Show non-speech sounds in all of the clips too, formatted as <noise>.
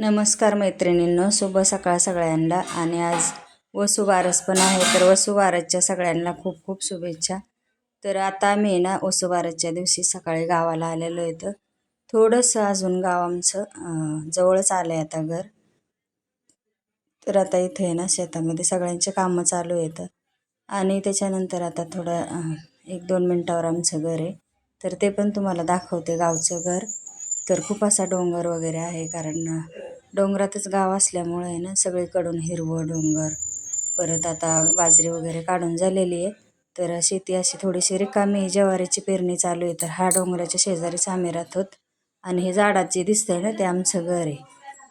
नमस्कार मैत्रिणींनो शुभ सकाळ सगळ्यांना. आणि आज वसुबारस पण आहे तर वसुबारसच्या सगळ्यांना खूप खूप शुभेच्छा. तर आता आम्ही ना वसुबारसच्या दिवशी सकाळी गावाला आलेलो आहे तर थोडंसं अजून गाव आमचं जवळच आलं आहे आता घर. तर आता इथे आहे ना शेतामध्ये सगळ्यांचे कामं चालू आहेत आणि त्याच्यानंतर आता थोडं एक दोन मिनटावर आमचं घर आहे. तर ते पण तुम्हाला दाखवते गावचं घर. तर खूप असा डोंगर वगैरे आहे कारण डोंगरातच गाव असल्यामुळे आहे ना सगळीकडून हिरवं डोंगर परत आता बाजरी वगैरे काढून झालेली आहे. तर शेती अशी थोडीशी रिकामी ज्वारीची पेरणी चालू आहे. तर हा डोंगराच्या शेजारीच आम्ही राहतोत. आणि हे झाडात जे दिसतंय ना ते आमचं घर आहे.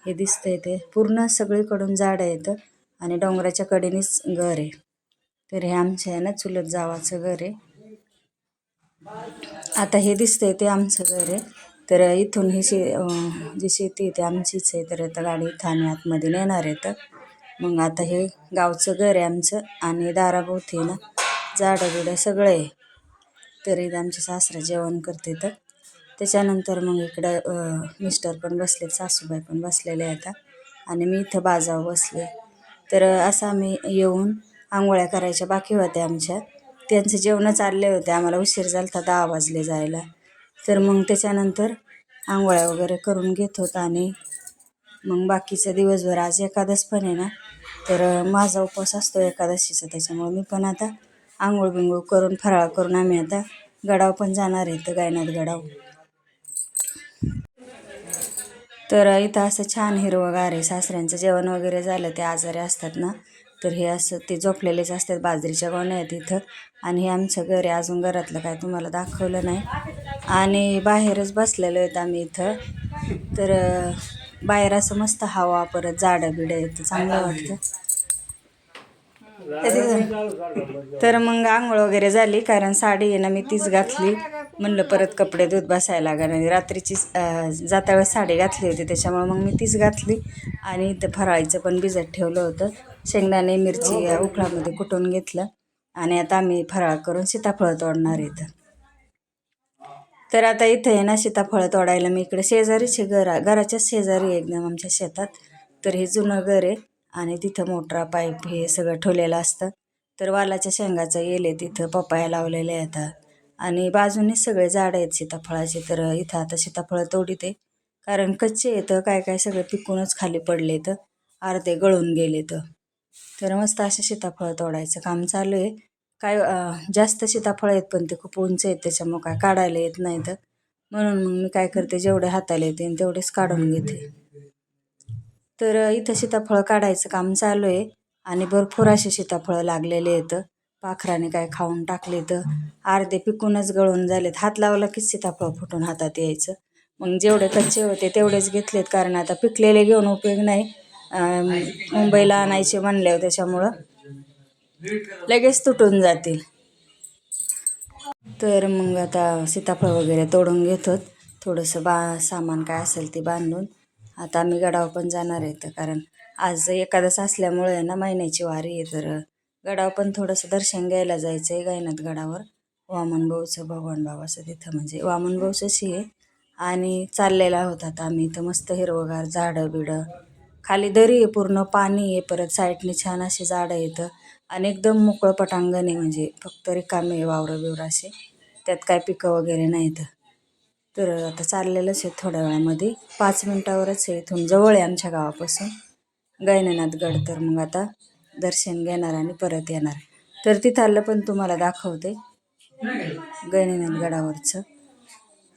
हे दिसतंय ते पूर्ण सगळीकडून झाडं येतं आणि डोंगराच्या कडेनेच घर आहे. तर हे आमच्या आहे ना चुलत जावाचं घर आहे. आता हे दिसतंय ते आमचं घर आहे. तर इथून ही शे जी शेती आहे ती आमचीच आहे. तर आता गाडी ठाणे आतमध्ये नेणार आहे तर. मग आता हे गावचं घर आहे आमचं आणि दाराभोवती ना झाडं बिडं सगळं आहे. तर इथं आमचे सासरा जेवण करते तर. त्याच्यानंतर मग इकडं मिस्टर पण बसलेत सासूबाई पण बसलेले आहेत आणि मी इथं बाजावं बसले. तर असं आम्ही येऊन आंघोळ्या करायच्या बाकी होत्या आमच्या. त्यांचं जेवणं चालले होते. आम्हाला उशीर झाला होता दहा वाजले जायला. तर मग त्याच्यानंतर आंघोळ्या वगैरे करून घेत आणि मग बाकीचं दिवसभर आज एकादश पण आहे ना तर माझा उपवास असतो एकादशीचा त्याच्यामुळे मी पण आता आंघोळ बिंघोळ करून फराळ करून आम्ही आता गडाव पण जाणार आहे तर गायनाथ गडाव. तर इथं असं छान हिरवंगार आहे सासऱ्यांचं जेवण वगैरे झालं ते आजारी असतात ना तर हे असं ते झोपलेलेच असतात बाजरीच्या गोण्या आहेत इथं. आणि हे आमचं घर आहे अजून घरातलं काय तुम्हाला दाखवलं नाही. आणि बाहेरच बसलेलो आहेत आम्ही इथं. तर बाहेर असं मस्त हवा परत झाडं बिडं येतं चांगलं वाटतं. तर- मग आंघोळ वगैरे झाली कारण साडी आहे ना मी तीच घातली. म्हणलं परत कपडे धुत बसायला लागणार आणि रात्रीची जाता वेळेस साडी घातली होती त्याच्यामुळे मग मी तीच घातली. आणि इथं फराळीचं पण भिजत ठेवलं होतं. शेंगदाणे मिरची या उकळामध्ये कुटून घेतलं आणि आता आम्ही फराळ करून सीताफळ तोडणार इथं तर आता इथं आहे ना सीताफळं तोडायला. मी इकडे शेजारीच घरा घर घराच्याच शेजारी आहे एकदम आमच्या शेतात. तर हे जुनं घर आहे आणि तिथं मोटरा पाईप हे सगळं ठेवलेलं असतं. तर वालाच्या शेंगाचं येले तिथं पपाया लावलेले आहेत आणि बाजूने सगळे झाडं आहेत सीताफळाचे. तर इथं आता सीताफळं तोडीत आहे. कारण कच्चे येतं काय काय सगळं पिकूनच खाली पडले तर अर्धे गळून गेले तर तर मस्त असे सीताफळ तोडायचं. काम चालू आहे. काय जास्त सीताफळ आहेत पण ते खूप उंच आहेत त्याच्यामुळे काय काढायला येत नाही तर. म्हणून मग मी काय करते जेवढे हाताला येते तेवढेच काढून घेते. तर इथं सीताफळ काढायचं काम चालू आहे आणि भरपूर असे सीताफळं लागलेले आहेत. पाखराने काय खाऊन टाकले तर. अर्धे पिकूनच गळून झालेत. हात लावला की सीताफळ फुटून हातात यायचं. मग जेवढे कच्चे होते तेवढेच घेतलेत कारण आता पिकलेले घेऊन उपयोग नाही. मुंबईला आणायचे म्हणले त्याच्यामुळं लगेच तुटून जातील. तर मग आता सीताफळ वगैरे तोडून घेतो. थोडंसं बा सामान काय असेल ते बांधून. आता आम्ही गडावर पण जाणार आहे तर कारण आज एकादश असल्यामुळे आहे ना महिन्याची वारी आहे. तर गडावर पण थोडंसं दर्शन घ्यायला जायचं आहे गायनाथ गडावर. वामन भाऊचं भगवान बाबाचं तिथं म्हणजे वामन भाऊचंच हे. आहे आणि चाललेला होता आता आम्ही. इथं मस्त हिरवगार झाडं बिडं खाली दरी आहे पूर्ण पाणी आहे परत साईडने छान असे झाडं येतं आणि एकदम मोकळं पटांगण आहे म्हणजे फक्त रिकामे आहे वावरं बिवरं असे. त्यात काय पिकं वगैरे नाहीत. तर आता चाललेलंच आहे थोड्या वेळामध्ये. पाच मिनटावरच आहे इथून जवळ आहे आमच्या गावापासून. गैननाथ गड तर मग आता दर्शन घेणार आणि परत येणार. तर तिथलं पण तुम्हाला दाखवते. गैनीनाथ गडावरचं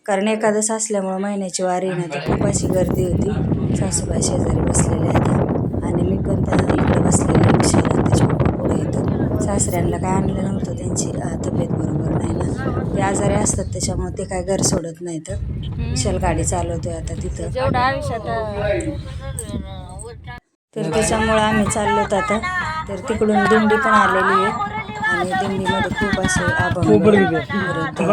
कारण एकादश असल्यामुळं महिन्याची वारी ना ती खूप अशी गर्दी होती. सासूबाई शेजारी बसलेल्या आहेत. आणि मी पण त्या इकडे बसलेले रिक्षाला त्याच्या पुढे येतं सासऱ्यांना काय आणलं नव्हतं त्यांची तब्येत बरोबर नाही ना. ते आजारी असतात त्याच्यामुळे ते काय घर सोडत नाहीत. विशाल गाडी चालवतोय आता तिथं. जेवढं आयुष्यात तर त्याच्यामुळं आम्ही चाललोत आता. तर तिकडून दिंडी पण आलेली आहे. आणि दिंडीमध्ये खूप असे अभंग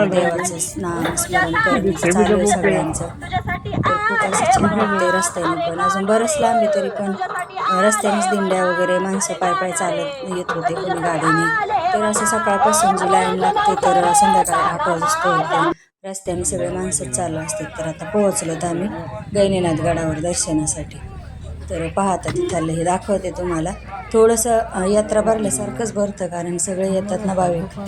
देवाचं नाम स्मरण करणं चालू आहे सगळ्यांचं. तर खूप असं छान वाटते रस्त्याने पण. अजून बरंच लांब आहे तरी पण. रस्त्यानेच दिंड्या वगैरे माणसं पाय पाय चालत येत होते कोणी गाडीने. तर असं सकाळपासून जी लाईन लागते तर संध्याकाळी आठ वाजता रस्त्याने सगळे माणसं चालू असतात तर आता पोहोचलो तर आम्ही. गैनीनाथ गडावर दर्शनासाठी. तर पाहता तिथलं हे दाखवते तुम्हाला. थोडंसं यात्रा भरल्यासारखंच भरतं कारण सगळे येतात ना भाविक.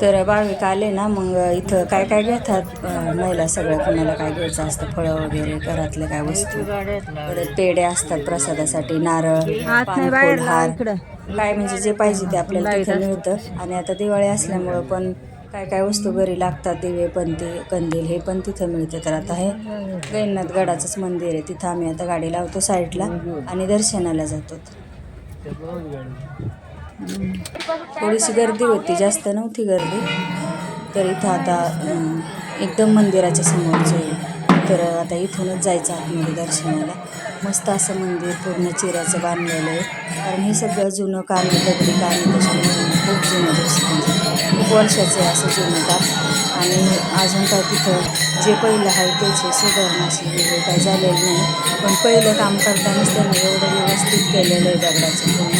तर भाविक आले ना मग इथं काय काय घेतात? महिला सगळं कोणाला काय घ्यायचं असतं फळं वगैरे घरातले काय वस्तू? परत पेढे असतात प्रसादासाठी नारळ हार. काय म्हणजे जे पाहिजे ते आपल्याला तिथं मिळतं. आणि आता दिवाळी असल्यामुळं पण काय काय वस्तू घरी लागतात दिवे पंती कंदील हे पण तिथं मिळते. तर आता हे गैनाथ गडाचंच मंदिर आहे. तिथं आम्ही आता गाडी लावतो साईडला आणि दर्शनाला जातो. थोडीशी गर्दी होती जास्त नव्हती गर्दी. तर इथं आता एकदम मंदिराच्या समोरचं आहे. तर आता इथूनच जायचं आतमध्ये दर्शनाला. मस्त असं मंदिर पूर्ण चिऱ्याचं बांधलेलं आहे. कारण हे सगळं जुनं कामी दगडी कामी आहे त्याच्यामुळे खूप जुनं दर्शन म्हणजे खूप वर्षाचे असं जुनं आणि अजून काय तिथं जे पहिलं आहे त्याचे सुधारणा अशी म्हणजे वगैरे झालेलं नाही. पण पहिलं काम करतानाच त्यांनी एवढं व्यवस्थित केलेलं आहे दगडाचं पूर्ण.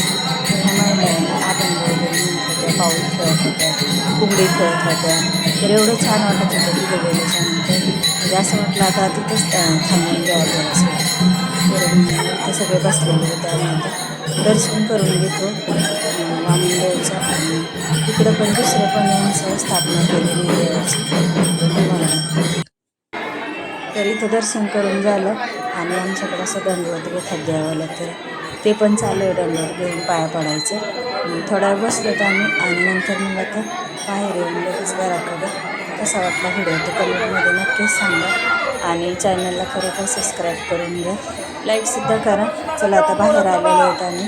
तर ह्या वगैरे होत्या पाऊल खेळत होत्या कुंबडी खेळत होत्या. तर एवढं छान वाटत होतं तिथे गेल्याच्यानंतर. म्हणजे असं वाटलं आता तिथंच थांबून घ्यावं असं. तर मग सगळे बसलेले होते त्यानंतर दर्शन करून घेतो. अं, आणि तिकडं पण दुसरं पण यांचं स्थापना केलेली देवाची तर इथं दर्शन करून झालं. आणि आमच्याकडं असं दंडवत घेतात द्यावं तर ते पण चालू आहे दंडवत घेऊन पाया पडायचं. मग थोडा वेळ बसलो तर आम्ही. आणि नंतर मग आता बाहेर येऊन लगेच घराकडे. कसा वाटला व्हिडिओ? तो कमेंटमध्ये नक्कीच सांगा. आणि चॅनलला खरोखर सबस्क्राईब करून घ्या. लाईकसुद्धा करा. चला आता बाहेर आलेलो आहेत आम्ही.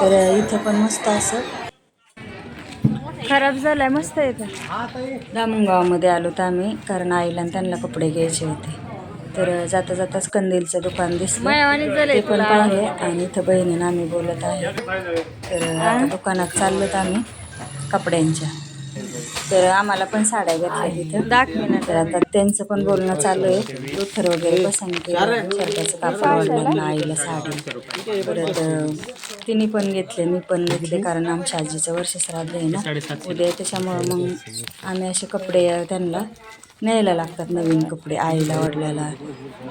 तर इथं पण मस्त असं खराब झालाय मस्त येतं दामणगावामध्ये आलो तर आम्ही कारण आईला आणि त्यांना कपडे घ्यायचे होते. तर जाता जाताच कंदीलचं दुकान दिसलं. ते पण पाहिले आणि इथं बहिणीनं आम्ही बोलत आहे. तर दुकानात चाललोत आम्ही कपड्यांच्या. तर आम्हाला पण साड्या घेतल्या तिथं. दाखवे तर आता. त्यांचं पण बोलणं चालू आहे. दुथर वगैरे पसंत केलं. शर्टाचं कापड वडिलांना आईला साडी. परत तिने पण घेतले मी पण घेतले. कारण आमच्या आजीचं वर्ष श्राद्ध आहे ना. उद्या त्याच्यामुळं मग आम्ही असे कपडे त्यांना न्यायला लागतात नवीन कपडे आईला वडिलाला.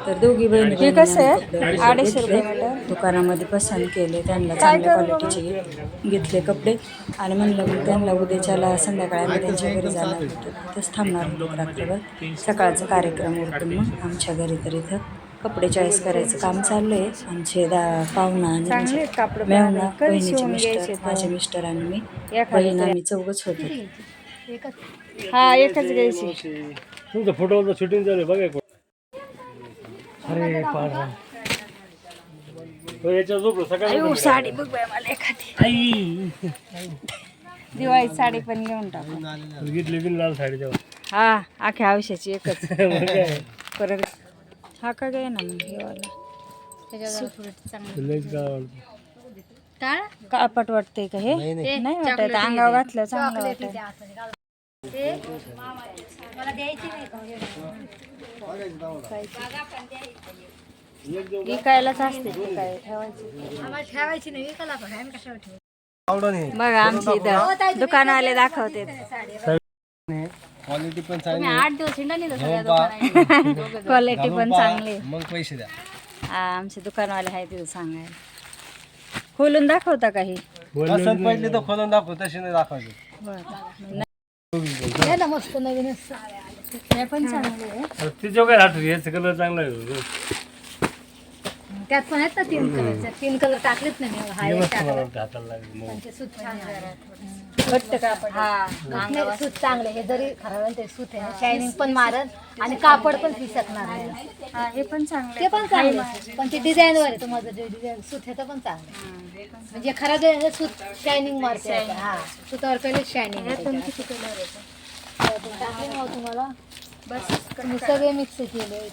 तर दोघी बहिणी हे कसं आहे? अडीचशे रुपये दुकानामध्ये पसंत केले त्यांना चांगल्या क्वालिटीचे घेतले कपडे. आणि म्हणलं मग त्यांना उद्याच्याला संध्याकाळी आम्ही त्यांच्या घरी जाणार. होतो तिथंच थांबणार होतो रात्रभर. सकाळचा कार्यक्रम उरकून मग आमच्या घरी तर इथं कपडे चॉईस करायचं काम चाललं आहे. आमचे दा पाहुणा आणि मेहुणा बहिणीचे मिस्टर माझे मिस्टर आणि मी. बहीण आम्ही चौघच होतो. हा एकच घ्यायची. तुमचं फोटोचं शूटिंग झालं बघा. अरे पाडा साडी बघ मला एखादी. दिवाळी साडी पण घेऊन टाकू. लाल साडी हा अख्या आयुष्याची एकच. <laughs> परत हा का गे ना मग हे वाला लयच काय? काळपट वाटते का हे नाही वाटत अंगावर घातलं चांगलं वाटत विकायलाच असते ते काय ठेवायची बघा आमची इथं दुकान आले दाखवते क्वालिटी <laughs> <laughs> पण चांगली क्वालिटी पण चांगली मग पैसे द्या. आमचे दुकानवाले आहे तिथं सांगायला. खोलून दाखवता काही पसंत पडली तर खोलून दाखव तशी नाही दाखवायची. पण चांगले आहे तिच्या काय आठवली याचा कलर चांगला आहे. त्यात पण आहेत ना तीन कलरचे तीन कलर टाकलेत ना मी हा एक टाकला. मग ते सूत छान घट्ट कापड. हा. नाही, सूत चांगले हे जरी खराब ते सूत आहे शायनिंग पण मारत आणि कापड पण फिसकणार नाही हा हे पण चांगले ते पण चांगले आहे. पण ते डिझाईन वर आहे तुम्हाला जे डिझाईन सूत आहे ते पण चांगलं आहे. म्हणजे खराब आहे हे सूत शायनिंग मारते आता. हा सुतावर पहिले शायनिंग टाकले ना हो तुम्हाला. बस तुम्ही सगळे मिक्स केले